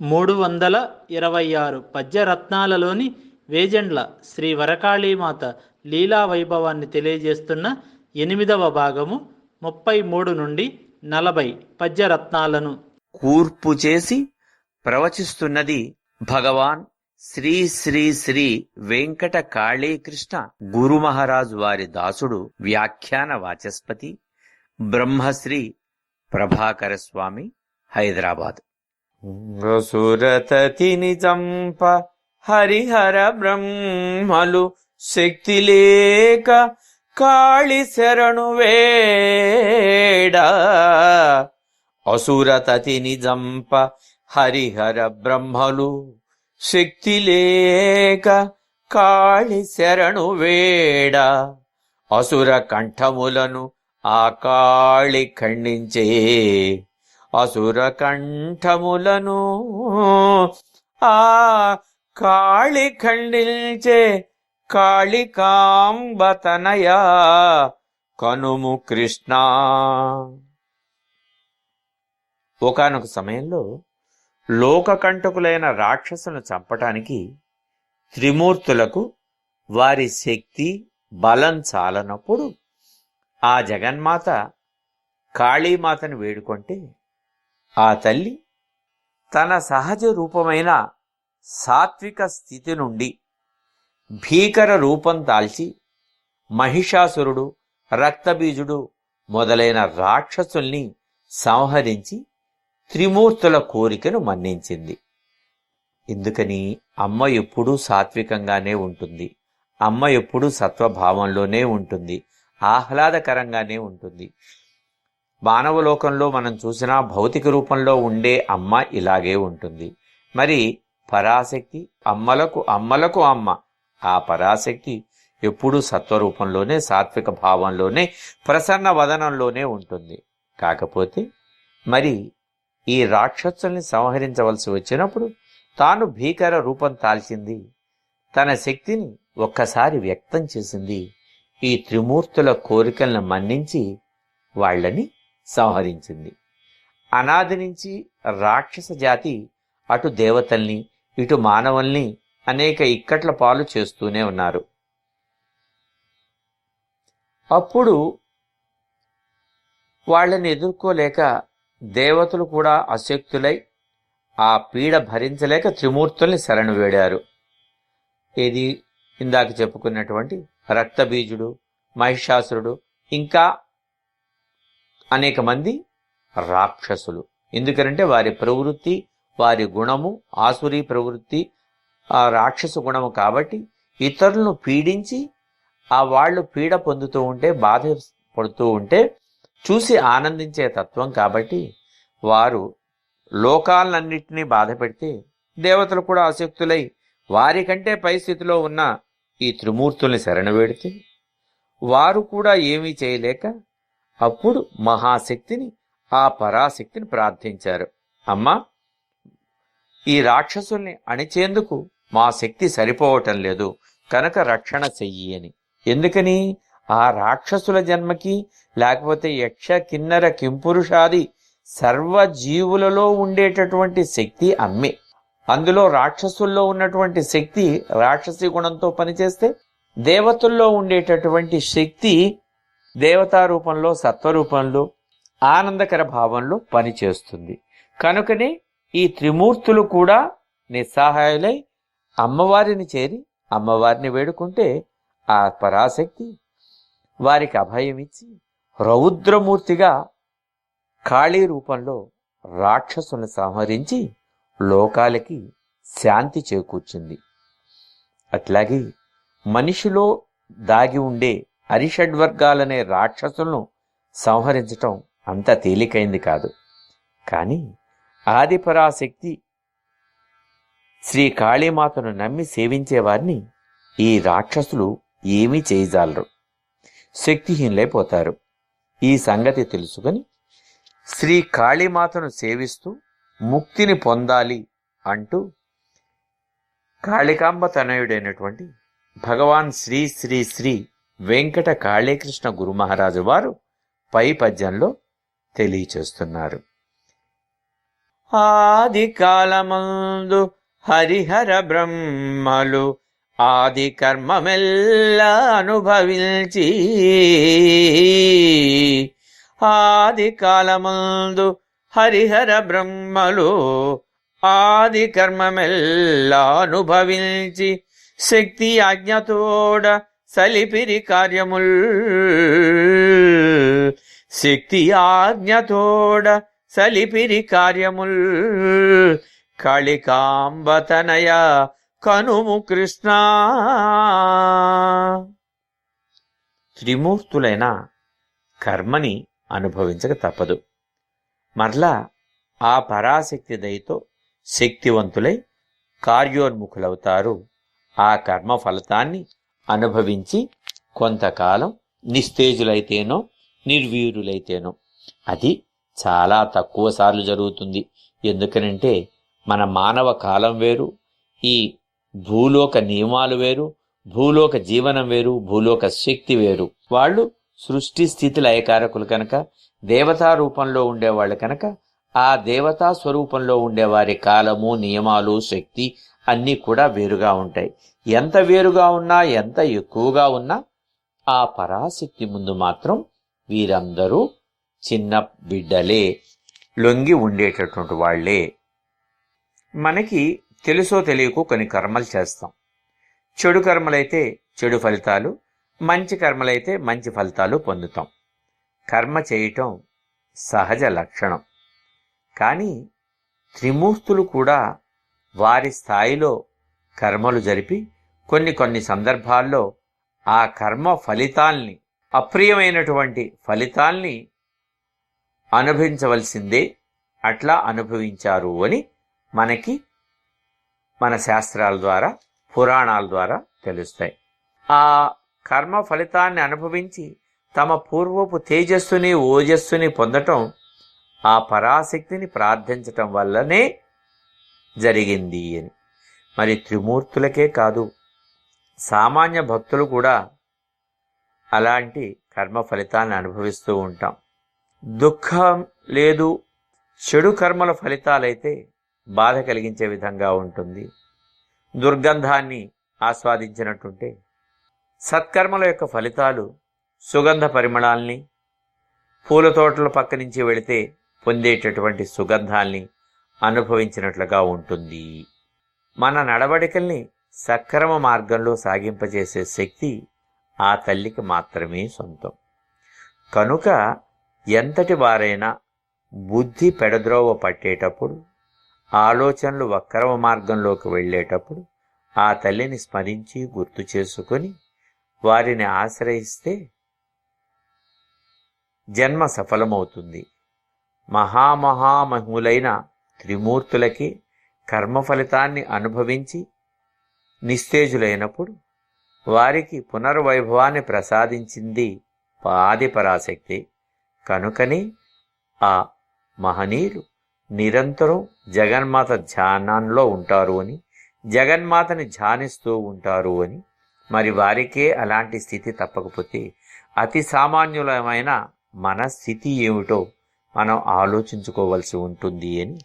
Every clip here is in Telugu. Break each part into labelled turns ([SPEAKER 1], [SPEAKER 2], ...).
[SPEAKER 1] మూడు వందల ఇరవై ఆరు పద్యరత్నాలలోని వేజండ్ల శ్రీ వరకాళీమాత లీలా వైభవాన్ని తెలియజేస్తున్న ఎనిమిదవ భాగము ముప్పై మూడు నుండి నలభై పద్యరత్నాలను.
[SPEAKER 2] కూర్పు చేసి ప్రవచిస్తున్నది భగవాన్ శ్రీ శ్రీ శ్రీ వెంకట కాళీకృష్ణ గురు మహారాజు వారి దాసుడు వ్యాఖ్యాన వాచస్పతి బ్రహ్మశ్రీ ప్రభాకర స్వామి హైదరాబాద్. సురతతి నిజంప హరిహర బ్రహ్మలు శక్తి లేక కాళి శరణు వేడ. అసురతతి నిజంప హరిహర బ్రహ్మలు శక్తి లేక కాళి శరణు వేడ. అసుర కంఠములను ఆ కాళి ఖండించే అసురకంఠములను ఆ కాళి ఖండించే కాళికాంబతనయా కనుము కృష్ణ. ఒకనొక సమయంలో లోకకంటకులైన రాక్షసును చంపటానికి త్రిమూర్తులకు వారి శక్తి బలం చాలనప్పుడు ఆ జగన్మాత కాళీమాతను వేడుకుంటే ఆ తల్లి తన సహజ రూపమైన సాత్విక స్థితి నుండి భీకర రూపం తాల్చి మహిషాసురుడు రక్తబీజుడు మొదలైన రాక్షసుల్ని సంహరించి త్రిమూర్తుల కోరికను మన్నించింది. ఎందుకని అమ్మ ఎప్పుడూ సాత్వికంగానే ఉంటుంది. అమ్మ ఎప్పుడూ సత్వభావంలోనే ఉంటుంది. ఆహ్లాదకరంగానే ఉంటుంది. మానవలోకంలో మనం చూసినా భౌతిక రూపంలో ఉండే అమ్మ ఇలాగే ఉంటుంది. మరి పరాశక్తి అమ్మలకు అమ్మలకు అమ్మ. ఆ పరాశక్తి ఎప్పుడూ సత్వరూపంలోనే సాత్విక భావంలోనే ప్రసన్న వదనంలోనే ఉంటుంది. కాకపోతే మరి ఈ రాక్షసుల్ని సంహరించవలసి వచ్చినప్పుడు తాను భీకర రూపం తాల్చింది. తన శక్తిని ఒక్కసారి వ్యక్తం చేసింది. ఈ త్రిమూర్తుల కోరికలను మన్నించి వాళ్ళని సంహరించింది. అనాది నుంచి రాక్షస జాతి అటు దేవతల్ని ఇటు మానవుల్ని అనేక ఇక్కట్ల పాలు చేస్తూనే ఉన్నారు. అప్పుడు వాళ్ళని ఎదుర్కోలేక దేవతలు కూడా అశక్తులై ఆ పీడ భరించలేక త్రిమూర్తుల్ని శరణు వేడారు. ఇది ఇందాక చెప్పుకున్నటువంటి రక్తబీజుడు మహిషాసురుడు ఇంకా అనేక మంది రాక్షసులు. ఎందుకంటే వారి ప్రవృత్తి వారి గుణము ఆసురీ ప్రవృత్తి ఆ రాక్షసు గుణము కాబట్టి ఇతరులను పీడించి ఆ వాళ్ళు పీడ పొందుతూ ఉంటే బాధ పడుతూ ఉంటే చూసి ఆనందించే తత్వం కాబట్టి వారు లోకాలన్నింటినీ బాధ పెడితే దేవతలు కూడా ఆసక్తులై వారికంటే పై స్థితిలో ఉన్న ఈ త్రిమూర్తుల్ని శరణవేడితే వారు కూడా ఏమీ చేయలేక అప్పుడు మహాశక్తిని ఆ పరాశక్తిని ప్రార్థించారు. అమ్మా ఈ రాక్షసుల్ని అణిచేందుకు మా శక్తి సరిపోవటం లేదు కనుక రక్షణ చెయ్యి అని. ఎందుకని? ఆ రాక్షసుల జన్మకి లేకపోతే యక్ష కిన్నర కింపురుషాది సర్వజీవులలో ఉండేటటువంటి శక్తి అమ్మే. అందులో రాక్షసుల్లో ఉన్నటువంటి శక్తి రాక్షసి గుణంతో పనిచేస్తే దేవతల్లో ఉండేటటువంటి శక్తి దేవతా రూపంలో సత్వరూపంలో ఆనందకర భావంలో పనిచేస్తుంది. కనుకనే ఈ త్రిమూర్తులు కూడా నిస్సహాయులై అమ్మవారిని చేరి అమ్మవారిని వేడుకుంటే ఆ పరాశక్తి వారికి అభయమిచ్చి రౌద్రమూర్తిగా ఖాళీ రూపంలో రాక్షసుని సంహరించి లోకాలకి శాంతి చేకూర్చింది. అట్లాగే మనిషిలో దాగి ఉండే అరిషడ్వర్గాలనే రాక్షసులను సంహరించటం అంత తేలికైంది కాదు. కానీ ఆదిపరాశక్తి శ్రీ కాళీమాతను నమ్మి సేవించేవారిని ఈ రాక్షసులు ఏమీ చేయజాలరు. శక్తిహీనులైపోతారు. ఈ సంగతి తెలుసుకొని శ్రీ కాళీమాతను సేవిస్తూ ముక్తిని పొందాలి అంటూ కాళికాంబ తనయుడైనటువంటి భగవాన్ శ్రీ శ్రీ శ్రీ వెంకట కాళీకృష్ణ గురు మహారాజు వారు పై పద్యంలో తెలియచేస్తున్నారు. ఆది కాలమందు హరిహర బ్రహ్మలు ఆది కర్మమెల్లా అనుభవించి ఆది కాలమందు హరిహర బ్రహ్మలు ఆది కర్మమెల్లా అనుభవించి శక్తి ఆజ్ఞతోడ సలిపిరి కార్యముల్. శక్తి ఆజ్ఞతోడ సలిపిరి కార్యముల్. కళికాంబతనయ కనుము కృష్ణ. త్రిమూర్తులైన కర్మని అనుభవించక తప్పదు. మరలా ఆ పరాశక్తి దయతో శక్తివంతులై కార్యోన్ముఖులవుతారు. ఆ కర్మ ఫలితాన్ని అనుభవించి కొంతకాలం నిస్తేజులైతేనో నిర్వీరులైతేనో. అది చాలా తక్కువ సార్లు జరుగుతుంది. ఎందుకనంటే మన మానవ కాలం వేరు ఈ భూలోక నియమాలు వేరు భూలోక జీవనం వేరు భూలోక శక్తి వేరు. వాళ్ళు సృష్టి స్థితి లయకారకులు కనుక దేవతా రూపంలో ఉండేవాళ్ళు కనుక ఆ దేవతా స్వరూపంలో ఉండేవారి కాలము నియమాలు శక్తి అన్నీ కూడా వేరుగా ఉంటాయి. ఎంత వేరుగా ఉన్నా ఎంత ఎక్కువగా ఉన్నా ఆ పరాశక్తి ముందు మాత్రం వీరందరూ చిన్న బిడ్డలే లొంగి ఉండేటటువంటి వాళ్ళే మనకి తెలుసో తెలియకో కొన్ని కర్మలు చేస్తాం. చెడు కర్మలైతే చెడు ఫలితాలు మంచి కర్మలైతే మంచి ఫలితాలు పొందుతాం. కర్మ చేయటం సహజ లక్షణం. కానీ త్రిమూర్తులు కూడా వారి స్థాయిలో కర్మలు జరిపి కొన్ని కొన్ని సందర్భాల్లో ఆ కర్మ ఫలితాల్ని అప్రియమైనటువంటి ఫలితాల్ని అనుభవించవలసిందే అట్లా అనుభవించారు అని మనకి మన శాస్త్రాల ద్వారా పురాణాల ద్వారా తెలుస్తాయి. ఆ కర్మ ఫలితాన్ని అనుభవించి తమ పూర్వపు తేజస్సుని ఓజస్సుని పొందటం ఆ పరాశక్తిని ప్రార్థించటం వల్లనే జరిగింది అని. మరి త్రిమూర్తులకే కాదు సామాన్య భక్తులు కూడా అలాంటి కర్మ ఫలితాన్ని అనుభవిస్తూ ఉంటాం. దుఃఖం లేదు చెడు కర్మల ఫలితాలైతే బాధ కలిగించే విధంగా ఉంటుంది. దుర్గంధాన్ని ఆస్వాదించినట్టుంటే సత్కర్మల యొక్క ఫలితాలు సుగంధ పరిమళాల్ని పూల తోటల పక్క నుంచి వెళితే పొందేటటువంటి సుగంధాల్ని అనుభవించినట్లుగా ఉంటుంది. మన నడవడికల్ని సక్రమ మార్గంలో సాగింపజేసే శక్తి ఆ తల్లికి మాత్రమే సొంతం. కనుక ఎంతటి వారైనా బుద్ధి పెడద్రోవ పట్టేటప్పుడు ఆలోచనలు వక్రమ మార్గంలోకి వెళ్ళేటప్పుడు ఆ తల్లిని స్మరించి గుర్తు చేసుకొని వారిని ఆశ్రయిస్తే జన్మ సఫలమవుతుంది. మహామహామహులైన త్రిమూర్తులకి కర్మ ఫలితాన్ని అనుభవించి నిస్తేజులైనప్పుడు వారికి పునర్వైభవాన్ని ప్రసాదించింది పాది పరాశక్తి కనుకని ఆ మహనీయులు నిరంతరం జగన్మాత ధ్యానంలో ఉంటారు అని జగన్మాతని ధ్యానిస్తూ ఉంటారు అని మరి వారికే అలాంటి స్థితి తప్పకపోతే అతి సామాన్యులమైన మన స్థితి ఏమిటో మనం ఆలోచించుకోవలసి ఉంటుంది అని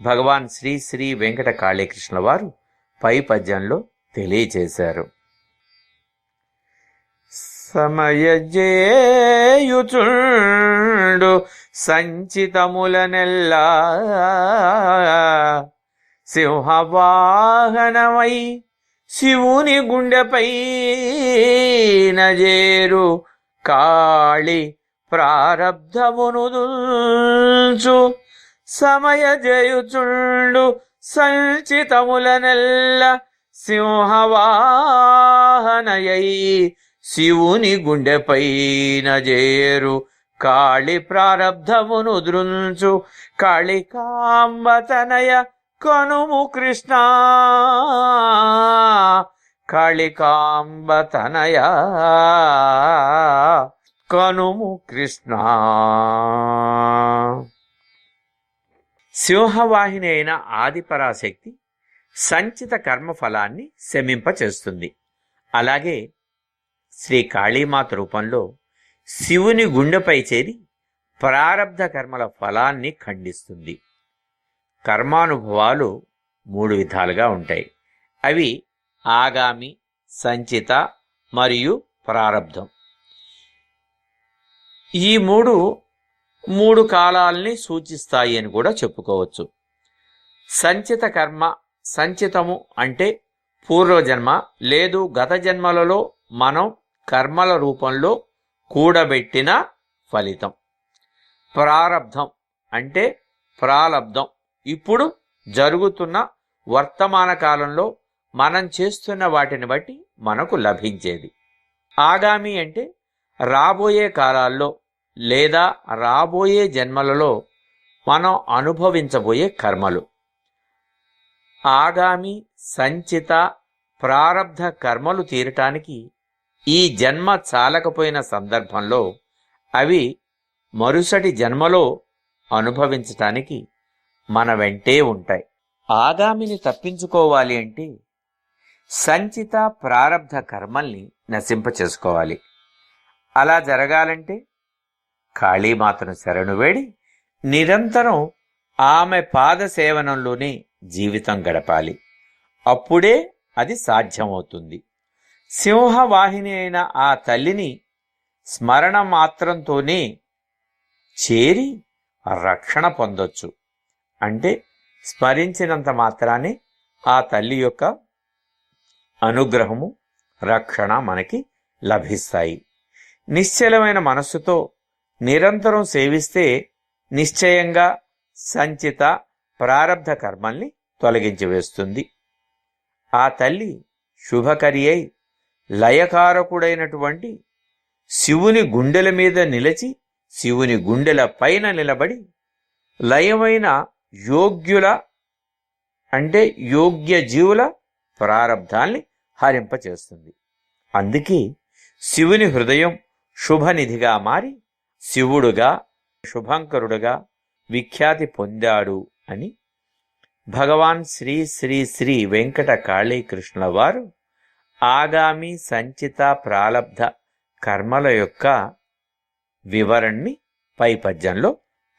[SPEAKER 2] భగవాన్ శ్రీ శ్రీ వెంకట కాళీకృష్ణ వారు పై పద్యంలో తెలియచేశారు సమయజేయుచుండు సంచితములనెల్లా సింహవాహనమై శివుని గుండెపై నజేరు కాళి ప్రారబ్ధమును దుల్చు సమయ జయుచుండు సంచితములనెల్ల సింహవాహనయై శివుని గుండెపైన జేరు కాళి ప్రారబ్ధమును దృంచు కాళికాంబతనయ కనుము కృష్ణ. కాళికాంబతనయ కనుము కృష్ణ. సింహవాహిని అయిన ఆదిపరాశక్తి సంచిత కర్మఫలాన్ని శమింపచేస్తుంది. అలాగే శ్రీ కాళీమాత రూపంలో శివుని గుండెపై చేరి ప్రారబ్ధ కర్మల ఫలాన్ని ఖండిస్తుంది. కర్మానుభవాలు మూడు విధాలుగా ఉంటాయి. అవి ఆగామి సంచిత మరియు ప్రారబ్ధం ఈ మూడు మూడు కాలాల్ని సూచిస్తాయి అని కూడా చెప్పుకోవచ్చు. సంచిత కర్మ సంచితము అంటే పూర్వజన్మ లేదు గత జన్మలలో మనం కర్మల రూపంలో కూడబెట్టిన ఫలితం. ప్రారబ్ధం అంటే ప్రాలబ్ధం. ఇప్పుడు జరుగుతున్న వర్తమాన కాలంలో మనం చేస్తున్న వాటిని బట్టి మనకు లభించేది. ఆగామి అంటే రాబోయే కాలాల్లో లేదా రాబోయే జన్మలలో మనం అనుభవించబోయే కర్మలు. ఆగామి సంచిత ప్రారబ్ధ కర్మలు తీరటానికి ఈ జన్మ చాలకపోయిన సందర్భంలో అవి మరుసటి జన్మలో అనుభవించటానికి మన వెంటే ఉంటాయి. ఆగామిని తప్పించుకోవాలి అంటే సంచిత ప్రారబ్ధ కర్మల్ని నశింపచేసుకోవాలి. అలా జరగాలంటే కాళీమాతను శరణు వేడి నిరంతరం ఆమె పాద సేవనంలోనే జీవితం గడపాలి. అప్పుడే అది సాధ్యమవుతుంది. సింహవాహిని అయిన ఆ తల్లిని స్మరణ మాత్రంతోనే చేరి రక్షణ పొందొచ్చు. అంటే స్మరించినంత మాత్రాన్ని ఆ తల్లి యొక్క అనుగ్రహము రక్షణ మనకి లభిస్తాయి. నిశ్చలమైన మనస్సుతో నిరంతరం సేవిస్తే నిశ్చయంగా సంచిత ప్రారబ్ధ కర్మల్ని తొలగించి వేస్తుంది ఆ తల్లి శుభకరి అయి లయకారకుడైనటువంటి శివుని గుండెల మీద నిలిచి శివుని గుండెల పైన నిలబడి లయమైన యోగ్యుల అంటే యోగ్య జీవుల ప్రారబ్ధాల్ని హరింపచేస్తుంది. అందుకే శివుని హృదయం శుభనిధిగా మారి శివుడుగా శుభంకరుడుగా విఖ్యాతి పొందాడు అని భగవాన్ శ్రీ శ్రీ శ్రీ వెంకట కాళీకృష్ణుల వారు ఆగామి సంచిత ప్రాలబ్ధ కర్మల యొక్క వివరణని పై పద్యంలో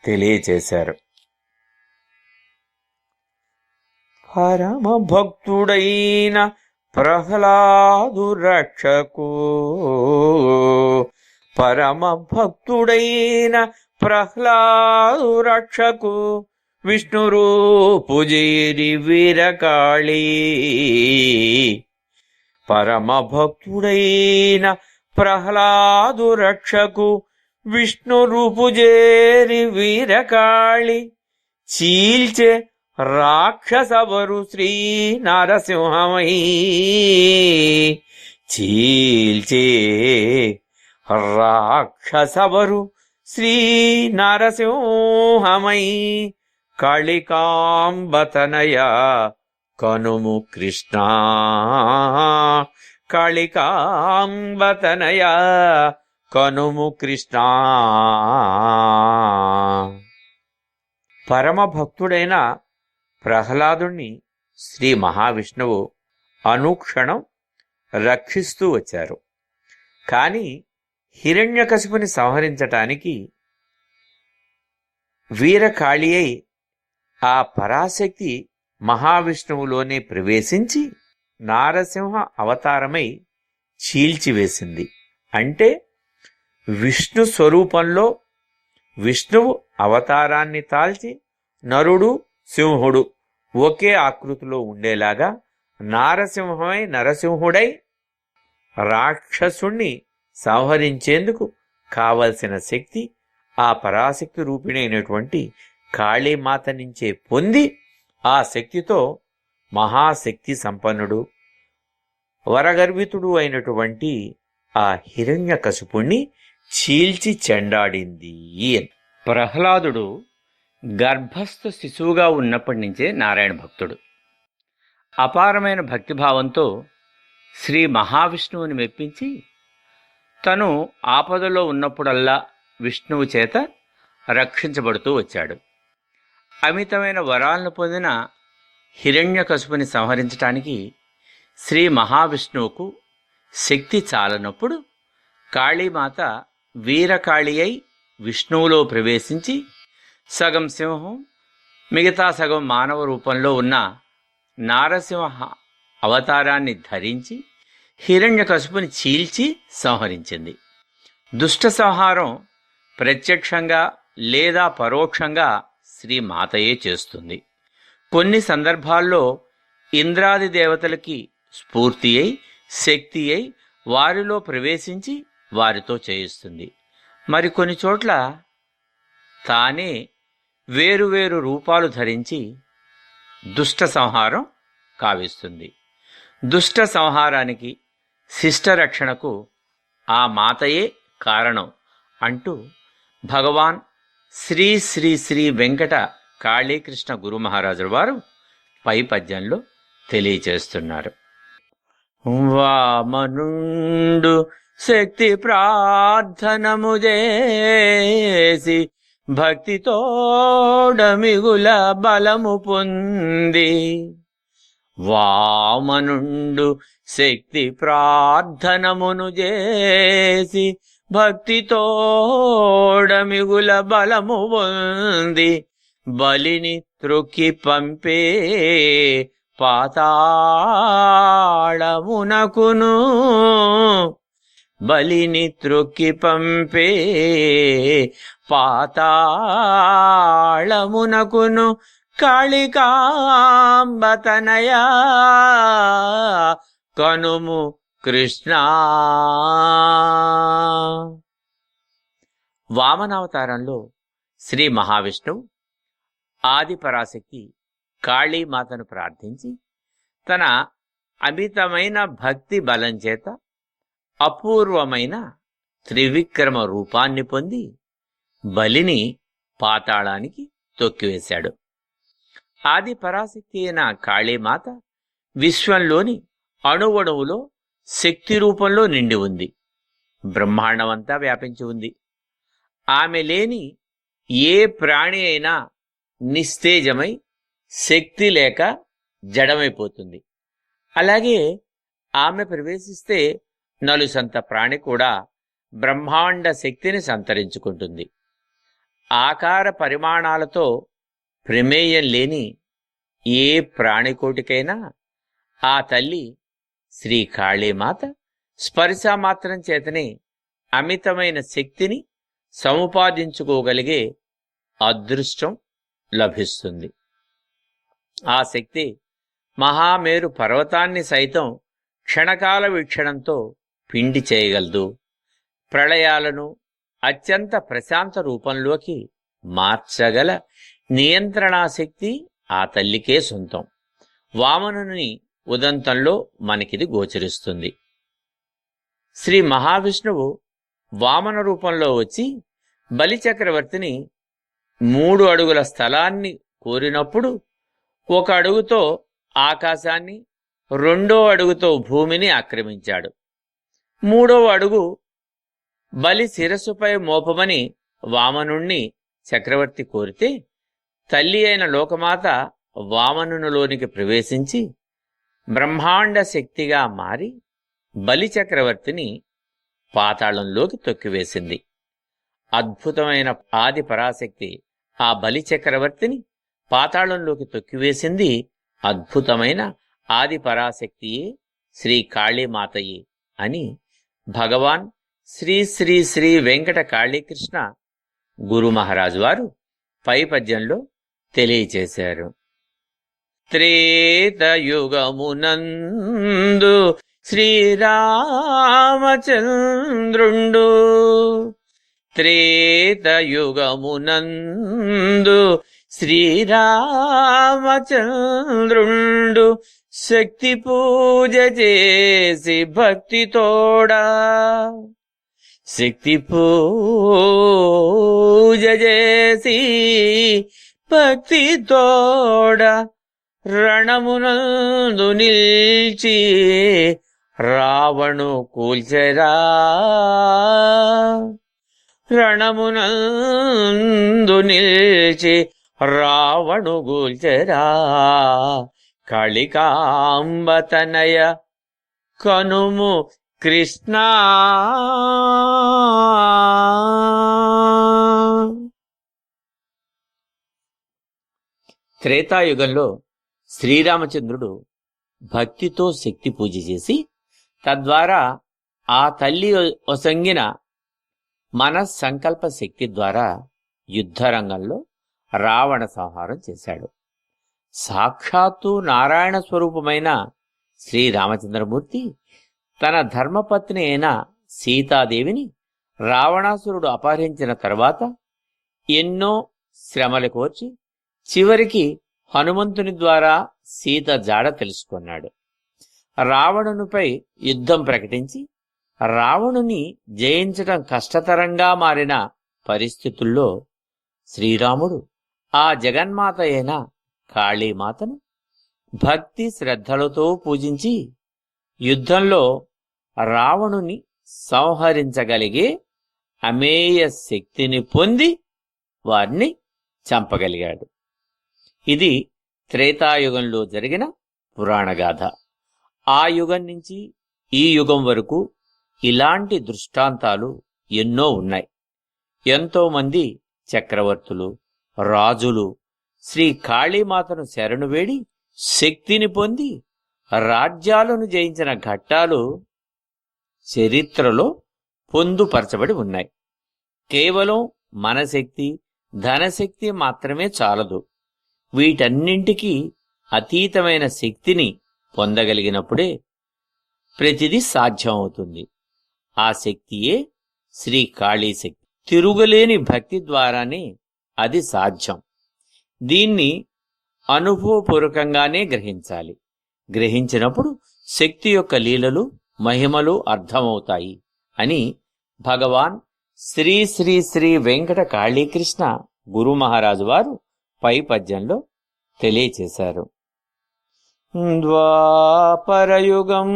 [SPEAKER 2] తెలియచేశారు. పరమ భక్తుడైన ప్రహ్లాదు రక్షకు పరమ భక్తుడైన ప్రహ్లాదు రక్షకు విష్ణు రూపుజేరి వీరకాళీ. పరమ భక్తుడైన ప్రహ్లాదు రక్షకు విష్ణు రూపుజేరి వీరకాళి. చీల్చే రాక్షసవరు శ్రీ నరసింహమై చీల్చే రాక్షసవరు శ్రీ నరసింహమై కళికాంబతనయ కనుము కృష్ణ. కళికాంబతనయ కనుము కృష్ణ. పరమభక్తుడైన ప్రహ్లాదుణ్ణి శ్రీ మహావిష్ణువు అనుక్షణం రక్షిస్తూ వచ్చారు. కానీ హిరణ్యకశిపుని సంహరించటానికి వీరకాళి అయి ఆ పరాశక్తి మహావిష్ణువులోనే ప్రవేశించి నారసింహ అవతారమై చీల్చివేసింది. అంటే విష్ణు స్వరూపంలో విష్ణువు అవతారాన్ని తాల్చి నరుడు సింహుడు ఒకే ఆకృతిలో ఉండేలాగా నారసింహమై నరసింహుడై రాక్షసుణ్ణి సంహరించేందుకు కావలసిన శక్తి ఆ పరాశక్తి రూపిణైనటువంటి కాళీమాత నుంచే పొంది ఆ శక్తితో మహాశక్తి సంపన్నుడు వరగర్వితుడు అయినటువంటి ఆ హిరణ్యకశిపుణ్ణి చీల్చి చెండాడింది ప్రహ్లాదుడు గర్భస్థ శిశువుగా ఉన్నప్పటి నుంచే నారాయణ భక్తుడు. అపారమైన భక్తిభావంతో శ్రీ మహావిష్ణువుని మెప్పించి తను ఆపదలో ఉన్నప్పుడల్లా విష్ణువు చేత రక్షించబడుతూ వచ్చాడు. అమితమైన వరాలను పొందిన హిరణ్యకశుపుని సంహరించటానికి శ్రీ మహావిష్ణువుకు శక్తి చాలనప్పుడు కాళీమాత వీరకాళి అయి విష్ణువులో ప్రవేశించి సగం సింహం మిగతా సగం మానవ రూపంలో ఉన్న నారసింహ అవతారాన్ని ధరించి హిరణ్యకశుపుని చీల్చి సంహరించింది. దుష్ట సంహారం ప్రత్యక్షంగా లేదా పరోక్షంగా శ్రీ మాతయే చేస్తుంది. కొన్ని సందర్భాల్లో ఇంద్రాది దేవతలకి స్ఫూర్తి అయి శక్తి అయి వారిలో ప్రవేశించి వారితో చేయిస్తుంది. మరికొన్ని చోట్ల తానే వేరువేరు రూపాలు ధరించి దుష్ట సంహారం కావిస్తుంది. దుష్ట సంహారానికి శిష్ట రక్షణకు ఆ మాతయే కారణం అంటూ భగవాన్ శ్రీ శ్రీ శ్రీ వెంకట కాళీకృష్ణ గురు మహారాజుల వారు పై పద్యంలో తెలియచేస్తున్నారు వామనుండు శక్తి ప్రార్థనము చేసి భక్తితోడమిగుల బలము పొంది వామనుండు శక్తి ప్రార్థనమును చేసి భక్తితోడమిగుల బలము ఉంది బలిని త్రొక్కి పంపే పాతాళమునకును. బలిని త్రొక్కి పంపే పాతాళమునకును కాళికాంబతనయా. కనుము కృష్ణ. వామనావతారంలో శ్రీ మహావిష్ణువు ఆది పరాశక్తి కాళీమాతను ప్రార్థించి తన అమితమైన భక్తి బలం చేత అపూర్వమైన త్రివిక్రమ రూపాన్ని పొంది బలిని పాతాళానికి తొక్కివేశాడు. ఆది పరాశక్తి అయిన కాళీమాత విశ్వంలోని అణువణువులో శక్తి రూపంలో నిండి ఉంది. బ్రహ్మాండమంతా వ్యాపించి ఉంది. ఆమె లేని ఏ ప్రాణి అయినా నిస్తేజమై శక్తి లేక జడమైపోతుంది. అలాగే ఆమె ప్రవేశిస్తే నలుసంత ప్రాణి కూడా బ్రహ్మాండ శక్తిని సంతరించుకుంటుంది. ఆకార పరిమాణాలతో ప్రమేయం లేని ఏ ప్రాణికోటికైనా ఆ తల్లి శ్రీ కాళీమాత స్పర్శ మాత్రం చేతనే అమితమైన శక్తిని సముపాదించుకోగలిగే అదృష్టం లభిస్తుంది. ఆ శక్తి మహామేరు పర్వతాన్ని సైతం క్షణకాల వీక్షణంతో పిండి చేయగలదు. ప్రళయాలను అత్యంత ప్రశాంత రూపంలోకి మార్చగల నియంత్రణాశక్తి ఆ తల్లికే సొంతం. వామనుని ఉదంతంలో మనకిది గోచరిస్తుంది. శ్రీ మహావిష్ణువు వామన రూపంలో వచ్చి బలిచక్రవర్తిని మూడు అడుగుల స్థలాన్ని కోరినప్పుడు ఒక అడుగుతో ఆకాశాన్ని రెండో అడుగుతో భూమిని ఆక్రమించాడు. మూడవ అడుగు బలి శిరస్సుపై మోపమని వామనుణ్ణి చక్రవర్తి కోరితే తల్లి అయిన లోకమాత వామనులోనికి ప్రవేశించి బ్రహ్మాండ శక్తిగా మారి బలి చక్రవర్తిని పాతాళంలోకి తొక్కివేసింది. అద్భుతమైన ఆది పరాశక్తి ఆ బలి చక్రవర్తిని పాతాళంలోకి తొక్కివేసింది అద్భుతమైన ఆది పరాశక్తియే శ్రీ కాళీమాతయే అని భగవాన్ శ్రీ శ్రీ శ్రీ వెంకట కాళీకృష్ణ గురు మహారాజు వారు పై పద్యంలో తెలియచేశారు. త్రేతయుగమునందు శ్రీరామచంద్రుండు. త్రేతయుగమునందు శ్రీరామచంద్రుండు శక్తి పూజ చేసి భక్తితోడా శక్తి పూజ చేసి భక్తి తోడ రణమునందు నిల్చి రావణు కూల్చెరా. రణమునందు నిల్చి రావణు గూల్చెరా కళికాంబతనయ కనుము కృష్ణా. త్రేతాయుగంలో శ్రీరామచంద్రుడు భక్తితో శక్తి పూజ చేసి తద్వారా ఆ తల్లి ఒసంగిన మనస్సంకల్ప శక్తి ద్వారా యుద్ధరంగంలో రావణ సంహారం చేశాడు. సాక్షాత్తు నారాయణ స్వరూపమైన శ్రీరామచంద్రమూర్తి తన ధర్మపత్ని అయిన సీతాదేవిని రావణాసురుడు అపహరించిన తర్వాత ఎన్నో శ్రమలు కోర్చి చివరికి హనుమంతుని ద్వారా సీత జాడ తెలుసుకున్నాడు. రావణునిపై యుద్ధం ప్రకటించి రావణుని జయించటం కష్టతరంగా మారిన పరిస్థితుల్లో శ్రీరాముడు ఆ జగన్మాత అయిన కాళీమాతను భక్తి శ్రద్ధలతో పూజించి యుద్ధంలో రావణుని సంహరించగలిగే అమేయ శక్తిని పొంది వారిని చంపగలిగాడు. ఇది త్రేతాయుగంలో జరిగిన పురాణగాథ ఆ యుగం నుంచి ఈ యుగం వరకు ఇలాంటి దృష్టాంతాలు ఎన్నో ఉన్నాయి. ఎంతోమంది చక్రవర్తులు రాజులు శ్రీ కాళీమాతను శరణు వేడి శక్తిని పొంది రాజ్యాలను జయించిన ఘట్టాలు చరిత్రలో పొందుపరచబడి ఉన్నాయి. కేవలం మనశక్తి ధనశక్తి మాత్రమే చాలదు. వీటన్నింటికీ అతీతమైన శక్తిని పొందగలిగినప్పుడే ప్రతిదీ సాధ్యమవుతుంది. ఆ శక్తియే శ్రీ కాళీ శక్తి. తిరుగులేని భక్తి ద్వారానే అది సాధ్యం. దీన్ని అనుభవపూర్వకంగానే గ్రహించాలి. గ్రహించినప్పుడు శక్తి యొక్క లీలలు మహిమలు అర్థమవుతాయి అని భగవాన్ శ్రీ శ్రీ శ్రీ వెంకట కాళీకృష్ణ గురు మహారాజు వారు పై పద్యంలో తెలియచేశారు. ద్వాపరయుగం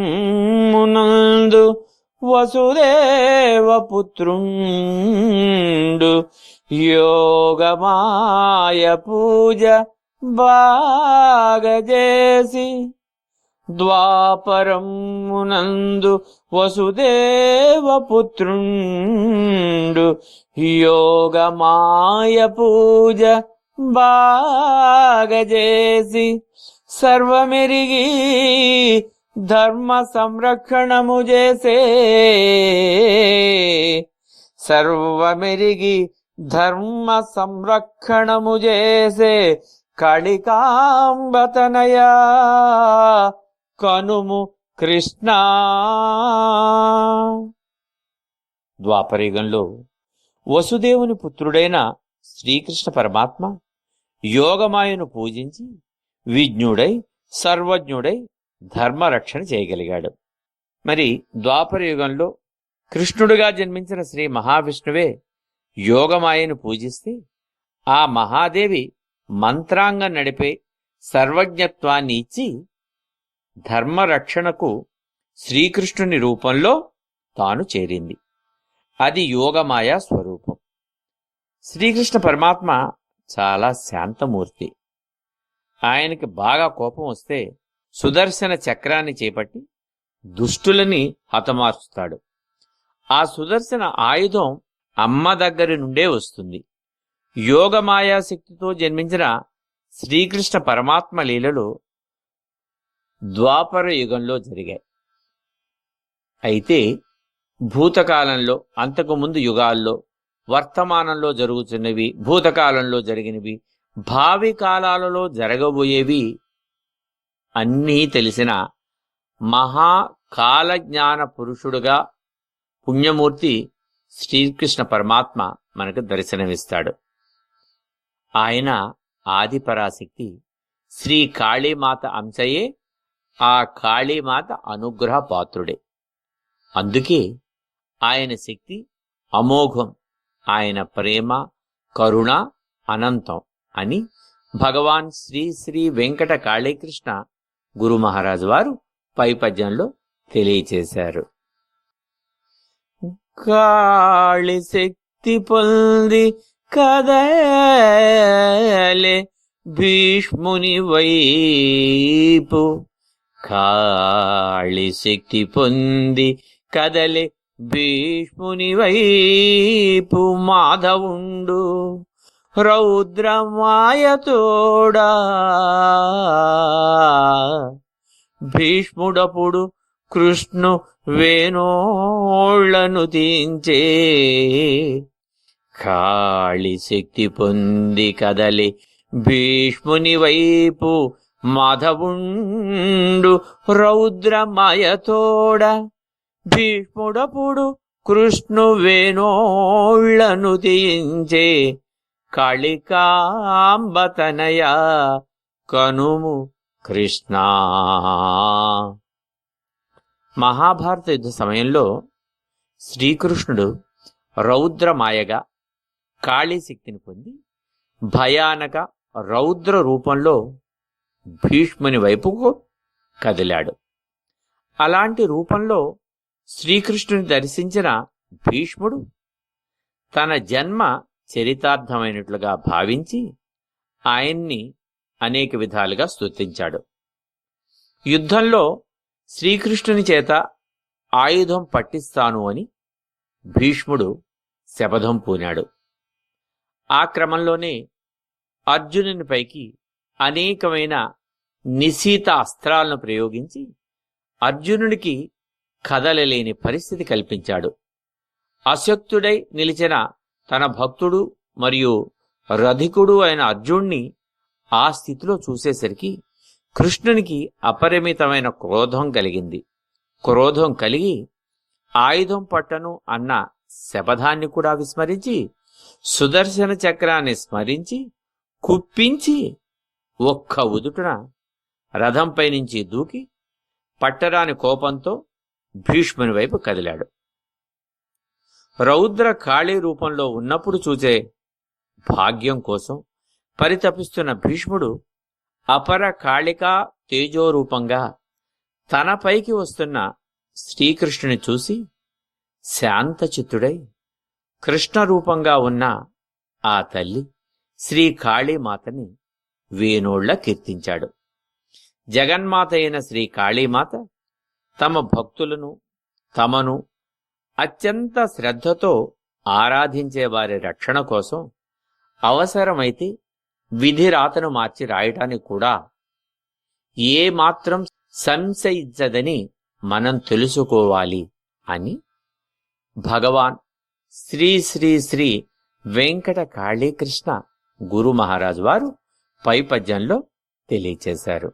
[SPEAKER 2] మునందు వసుదేవపుత్రుండు. యోగమాయ పూజ బాగజేసి ద్వాపరమునందు వసుదేవపుత్రుండు. యోగమాయ పూజ బాగజేసి సర్వమెరిగి ధర్మ సంరక్షణము చేసే సర్వమెరిగి ధర్మ సంరక్షణము చేసే కళికాంబతనయ కనుము కృష్ణ. ద్వాపరయుగంలో వసుదేవుని పుత్రుడైన శ్రీకృష్ణ పరమాత్మ యోగమాయను పూజించి విజ్ఞుడై సర్వజ్ఞుడై ధర్మరక్షణ చేయగలిగాడు. మరి ద్వాపర యుగంలో కృష్ణుడుగా జన్మించిన శ్రీ మహావిష్ణువే యోగమాయను పూజిస్తే ఆ మహాదేవి మంత్రాంగం నడిపే సర్వజ్ఞత్వాన్ని ఇచ్చి ధర్మరక్షణకు శ్రీకృష్ణుని రూపంలో తాను చేరింది. అది యోగమాయ స్వరూపం. శ్రీకృష్ణ పరమాత్మ చాలా శాంతమూర్తి. ఆయనకి బాగా కోపం వస్తే సుదర్శన చక్రాన్ని చేపట్టి దుష్టులని హతమార్చుతాడు ఆ సుదర్శన ఆయుధం అమ్మ దగ్గరి నుండే వస్తుంది. యోగమాయాశక్తితో జన్మించిన శ్రీకృష్ణ పరమాత్మ లీలలు ద్వాపర యుగంలో జరిగాయి. అయితే భూతకాలంలో అంతకుముందు యుగాల్లో వర్తమానంలో జరుగుతున్నవి భూతకాలంలో జరిగినవి భావి కాలాలలో జరగబోయేవి అన్నీ తెలిసిన మహాకాలజ్ఞాన పురుషుడుగా పుణ్యమూర్తి శ్రీకృష్ణ పరమాత్మ మనకు దర్శనమిస్తాడు. ఆయన ఆదిపరాశక్తి శ్రీ కాళీమాత అంశయే ఆ కాళీమాత అనుగ్రహ పాత్రుడే అందుకే ఆయన శక్తి అమోఘం. ఆయన ప్రేమ కరుణ అనంతం అని భగవాన్ శ్రీ శ్రీ వెంకట కాళీకృష్ణ గురు మహారాజు వారు పై పద్యంలో తెలియచేశారు. కాళి శక్తి పొంది కదలే భీష్ముని వైపు. కాళి శక్తి పొంది కదలే భీష్ముని వైపు మాధవుండు రౌద్రమాయతోడా భీష్ముడప్పుడు కృష్ణు వేణోళ్ళను తీంచే కాళి శక్తి పొంది కదలి భీష్ముని వైపు మాధవుండు రౌద్రమయతోడ భీష్ముడపుడు కృష్ణు వేణోళ్ళను తీయించే కాళికాంబతనయ కనుము కృష్ణ. మహాభారత యుద్ధ సమయంలో శ్రీకృష్ణుడు రౌద్రమాయగా కాళీశక్తిని పొంది భయానక రౌద్ర రూపంలో భీష్ముని వైపుకు కదిలాడు. అలాంటి రూపంలో శ్రీకృష్ణుని దర్శించిన భీష్ముడు తన జన్మ చరితార్థమైనట్లుగా భావించి ఆయన్ని అనేక విధాలుగా స్తుతించాడు. యుద్ధంలో శ్రీకృష్ణుని చేత ఆయుధం పట్టిస్తాను అని భీష్ముడు శపథం పూనాడు. ఆ క్రమంలోనే అర్జునుని పైకి అనేకమైన నిశీత అస్త్రాలను ప్రయోగించి అర్జునుడికి కదలలేని పరిస్థితి కల్పించాడు. అశక్తుడై నిలిచిన తన భక్తుడు మరియు రధికుడు అయిన అర్జున్ని ఆ స్థితిలో చూసేసరికి కృష్ణునికి అపరిమితమైన క్రోధం కలిగింది. క్రోధం కలిగి ఆయుధం పట్టను అన్న శపథాన్ని కూడా విస్మరించి సుదర్శన చక్రాన్ని స్మరించి కుప్పించి ఒక్క ఉదుటున రథంపై నుంచి దూకి పట్టరాని కోపంతో భీష్ముని వైపు కదిలాడు. రౌద్ర కాళీ రూపంలో ఉన్నప్పుడు చూసే భాగ్యం కోసం పరితపిస్తున్న భీష్ముడు అపర కాళికా తేజోరూపంగా తనపైకి వస్తున్న శ్రీకృష్ణుని చూసి శాంతచిత్తుడై కృష్ణ రూపంగా ఉన్న ఆ తల్లి శ్రీ కాళీమాతని వేణోళ్ళ కీర్తించాడు. జగన్మాత అయిన శ్రీ కాళీమాత తమ భక్తులను తమను అత్యంత శ్రద్ధతో ఆరాధించే వారి రక్షణ కోసం అవసరమైతే విధి రాతను మార్చి రాయటానికి కూడా ఏ మాత్రం సంశయించదని మనం తెలుసుకోవాలి అని భగవాన్ శ్రీ శ్రీ శ్రీ వెంకట కాళీకృష్ణ గురు మహారాజు వారు పై పద్యంలో తెలియచేశారు.